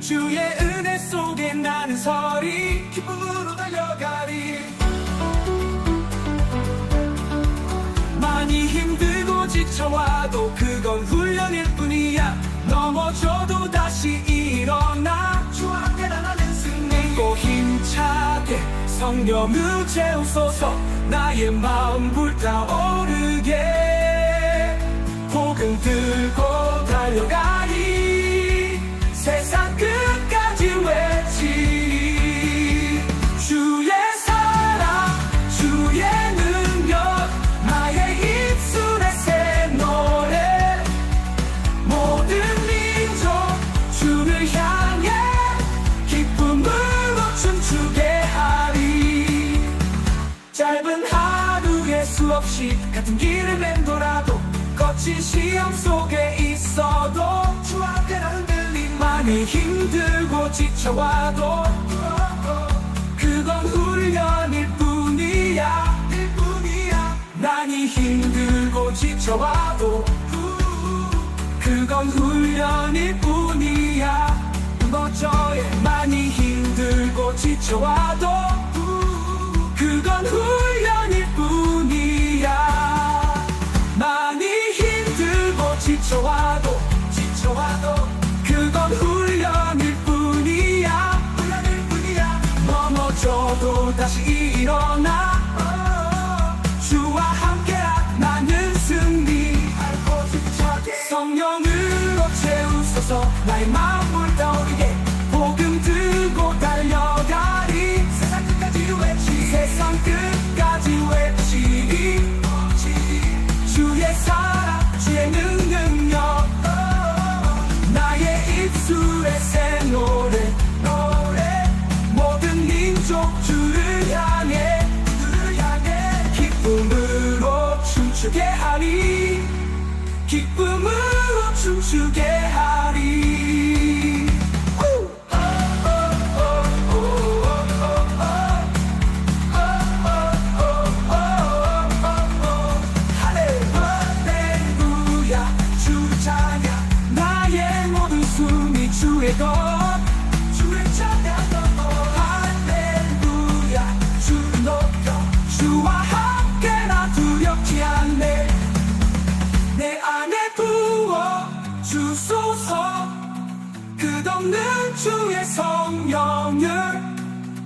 주의 은혜 속에 나는 서리 기쁨으로 달려가리. 많이 힘들고 지쳐와도 그건 훈련일 뿐이야. 넘어져도 다시 일어나 주 앞에 나가는 승리 고 힘차게 성령을 채우소서. 나의 마음 불타오르게 짧은 하루에 수없이 같은 길을 맴돌아도 거친 시험 속에 있어도 주 앞에 나 흔들림 많이 힘들고 지쳐와도 그건 훈련일 뿐이야. 일 뿐이야. 많이 힘들고 지쳐와도 그건 훈련일 뿐이야. 멋져해 많이 힘들고 지쳐와도 일어나. 어, 주와 함께 나는 승리 성령으로 채우소서. 나의 마음을 떠오르게. 복음 들고 달려가리. 세상 끝까지 외치 세상 끝. 하리. 기쁨으로 춤추게 하리. 할렐루야 주 찬양. 나의 모든 숨이 주의 것. 끝없는 주의 성령을